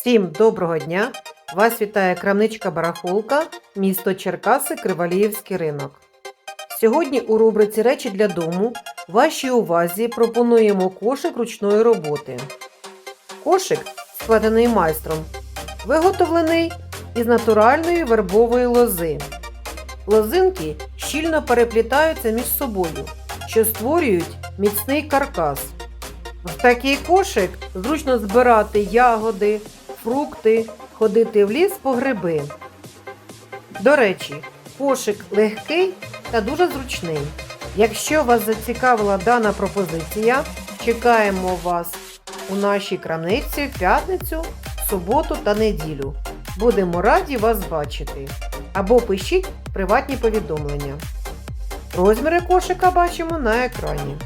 Всім доброго дня! Вас вітає крамничка Барахолка, місто Черкаси, Криваліївський ринок. Сьогодні у рубриці Речі для дому вашій увазі пропонуємо кошик ручної роботи. Кошик, складений майстром, виготовлений із натуральної вербової лози. Лозинки щільно переплітаються між собою, що створюють міцний каркас. В такий кошик зручно збирати ягоди, фрукти, ходити в ліс по гриби. До речі, кошик легкий та дуже зручний. Якщо вас зацікавила дана пропозиція, чекаємо вас у нашій крамниці в п'ятницю, суботу та неділю. Будемо раді вас бачити. Або пишіть приватні повідомлення. Розміри кошика бачимо на екрані.